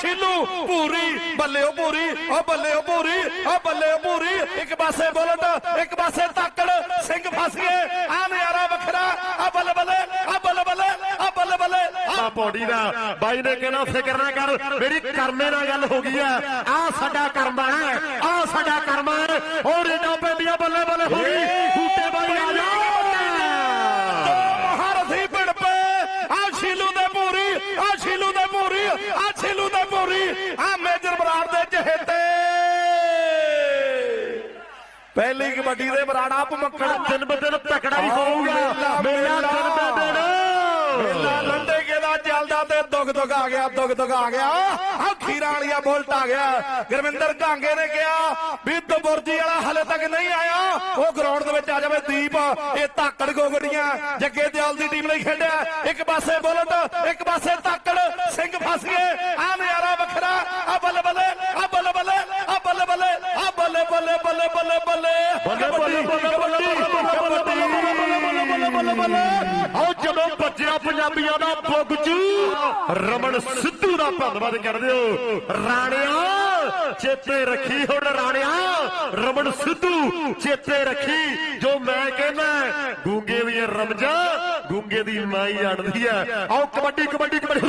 ਛੀਲੂ ਪੂਰੀ ਬੱਲੇ ਉਹ ਪੂਰੀ ਉਹ ਬੱਲੇ ਉਹ ਪੂਰੀ ਉਹ ਬੱਲੇ ਉਹ ਪੂਰੀ ਇੱਕ ਪਾਸੇ ਬੁਲਟ, ਇੱਕ ਪਾਸੇ ਤਾਕੜ, ਸਿੰਘ ਫਸ ਗਏ। ਆ ਨਜ਼ਾਰਾ ਵੱਖਰਾ, ਆ ਬੱਲੇ ਬੱਲੇ, ਆ ਬੱਲੇ ਬੱਲੇ, ਆ ਬੱਲੇ ਬੱਲੇ। ਆ ਪੌੜੀ ਦਾ, ਬਾਈ ਨੇ ਕਹਿਣਾ, ਫਿਕਰ ਨਾ ਕਰ, ਮੇਰੀ ਕਰਮੇ ਨਾਲ ਗੱਲ ਹੋ ਗਈ ਆ। ਆ ਸਾਡਾ ਕਰਮਾ ਹੈ ਆ ਸਾਡਾ ਕਰਮਾ ਹੈ ਹੋਰ ਇਹਦਾ ਪੈਂਦੀਆਂ ਬੱਲੇ ਬੱਲੇ ਹੋ ਗਈ ਹੂਟੇ ਬਾਈ ਆ ਜਾ ਮਹਾਰਥੀ ਭਿੜ ਪਏ ਆ ਛੀਲੂ ਦੇ ਪੂਰੀ ਆ ਛੀਲੂ ਦੇ ਪੂਰੀ ਆ ਛੀਲੂ ਦੇ ਪੂਰੀ ਆ ਮੇਜਰ ਬਰਾੜ ਦੇ ਚਹੇਤੇ ਪਹਿਲੀ ਕਬੱਡੀ ਦੇ ਬਰਾੜਾ ਭਮੱਕੜ ਦਿਨ ਬ ਦਿਨ ਤਕੜਾ ਹੀ ਹੋਊਗਾ। ਮੇਰਾ ਦਿਨ ਬ ਦਿਨ ਮੇਲਾ ਲੰਡੇ ਕੇ ਦਾ ਚੱਲਦਾ ਤੇ ਦੁੱਗ ਦੁੱਗ ਆ ਗਿਆ ਦੁੱਗ ਦੁੱਗ ਆ ਗਿਆ। ਆ ਖੀਰਾਂ ਵਾਲੀਆ ਬੁਲਟ ਆ ਗਿਆ। ਗੁਰਵਿੰਦਰ ਘਾਂਗੇ ਨੇ ਕਿਹਾ ਵੀ ਦਬੁਰਜੀ ਵਾਲਾ ਹਲੇ ਤੱਕ ਨਹੀਂ ਆਇਆ। ਉਹ ਗਰਾਊਂਡ ਦੇ ਵਿੱਚ ਆ ਜਾਵੇ ਦੀਪ। ਇਹ ਧਾਕੜ ਗੋਗੜੀਆਂ ਜੱਗੇ ਦਿਆਲ ਦੀ ਟੀਮ ਲਈ ਖੇਡਿਆ। ਇੱਕ ਪਾਸੇ ਬੁਲਟ ਇੱਕ ਪਾਸੇ ਧਾਕੜ ਬੱਲੇ ਬੱਲੇ ਬੱਲੇ ਬੱਲੇ ਬੱਲੇ ਬੱਲੇ ਬੱਲੇ ਬੱਲੇ ਬੱਲੇ ਬੱਲੇ ਬੱਲੇ ਆਓ ਜਦੋਂ ਬੱਜਿਆ ਪੰਜਾਬੀਆਂ ਦਾ ਬੁੱਗ ਚ ਰਮਨ ਸਿੱਧੂ ਦਾ ਧੰਨਵਾਦ ਕਰਦੇ ਹੋ ਰਾਣਿਆ ਚੇਤੇ ਰੱਖੀ ਹੁਣ ਰਾਣਿਆ ਰਮਨ ਸਿੱਧੂ ਚੇਤੇ ਰੱਖੀ ਜੋ ਮੈਂ ਕਹਿੰਦਾ ਗੂੰਗੇ ਦੀ ਰਮਜਾ ਗੂੰਗੇ ਦੀ ਮਾਈ ਅੜਦੀ ਹੈ ਆਓ ਕਬੱਡੀ ਕਬੱਡੀ ਕਬੱਡੀ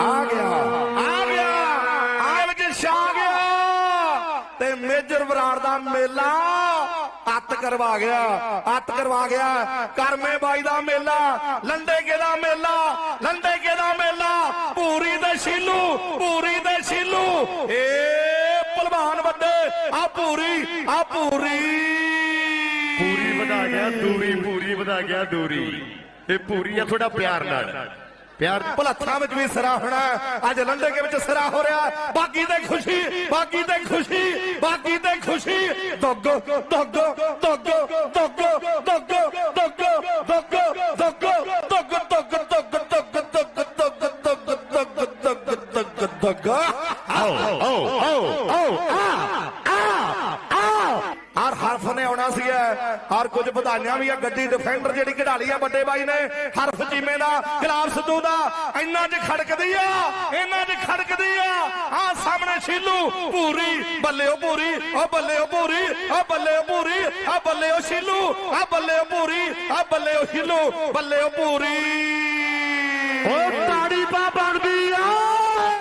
ਆ ਗਿਆ ਆ ਗਿਆ ਆ ਵਿੱਚ ਛਾ ਗਿਆ ਤੇ ਮੇਜਰ ਬਰਾੜ ਦਾ ਮੇਲਾ ਅੱਤ ਕਰਵਾ ਗਿਆ, ਅੱਤ ਕਰਵਾ ਗਿਆ। ਕਰਮੇ ਬਾਈ ਦਾ ਮੇਲਾ, ਲੰਡੇ ਕੇ ਦਾ ਮੇਲਾ, ਲੰਡੇ ਕੇ ਦਾ ਮੇਲਾ। ਪੂਰੀ ਦੇ ਛੀਲੂ, ਪੂਰੀ ਦੇ ਛੀਲੂ। ਏ ਭਲਵਾਨ ਵੱਡੇ, ਆ ਪੂਰੀ ਆ ਪੂਰੀ। ਪੂਰੀ ਵਧਾ ਗਿਆ, ਦੂਰੀ, ਪੂਰੀ ਵਧਾ ਗਿਆ, ਦੂਰੀ। ਇਹ ਪੂਰੀ ਆ ਤੁਹਾਡਾ ਪਿਆਰ ਨਾਲ। ਪਿਆਰ ਭਲੱਥਾਂ ਵਿੱਚ ਵੀ ਸਿਰਾ ਹੋਣਾ ਅੱਜ ਲੰਡੇ ਕੇ ਵਿੱਚ ਸਿਰਾ ਹੋ ਰਿਹਾ ਬਾਕੀ ਤੇ ਖੁਸ਼ੀ ਬਾਕੀ ਤੇ ਖੁਸ਼ੀ ਬਾਕੀ ਤੇ ਖੁਸ਼ੀ ਦੁੱਗ ਦੁੱਗ ਦੁੱਗ ਦੁੱਗ ਦੁੱਗ ਦੁੱਗ ਦੁੱਗ ਦੁੱਗ ਦੁੱਗ ਦੁੱਗ ਦੁੱਗ ਦੁੱਗ ਦੁੱਗ ਦੁੱਗ ਦੁੱਗ ਦੁੱਗ ਦੁੱਗ ਦੁੱਗ ਦੁੱਗ ਆਓ ਆਓ ਆਓ ਆਓ ਹਰ ਹਰਫ ਨੇ ਆਉਣਾ ਸੀ ਹਰ ਕੁਝ ਵਧਾਈਆਂ ਵੀ ਆ ਗੱਡੀ ਡਿਫੈਂਡਰ ਜਿਹੜੀ ਕਢਾਲੀ ਆ, ਵੱਡੇ ਬਾਈ ਨੇ। ਹਰਫ ਚੀਮੇ ਦਾ ਗੁਲਾਬ ਸਿੱਧੂ ਦਾ। ਇੰਨਾ ਚ ਖੜਕਦੀ ਆ, ਇੰਨਾ ਚ ਖੜਕਦੀ ਆ। ਆ ਸਾਹਮਣੇ ਛੀਲੂ, ਭੂਰੀ ਬੱਲੇ ਉਹ ਭੂਰੀ ਉਹ ਬੱਲੇ ਉਹ ਭੂਰੀ ਉਹ ਬੱਲੇ ਉਹ ਭੂਰੀ, ਆ ਬੱਲੇ ਉਹ ਛੀਲੂ, ਆ ਬੱਲੇ ਉਹ ਭੂਰੀ, ਆ ਬੱਲੇ ਉਹ ਛੀਲੂ ਬੱਲੇ ਉਹ ਭੂਰੀ। ਓ ਤਾੜੀ ਪਾ ਬਣਦੀ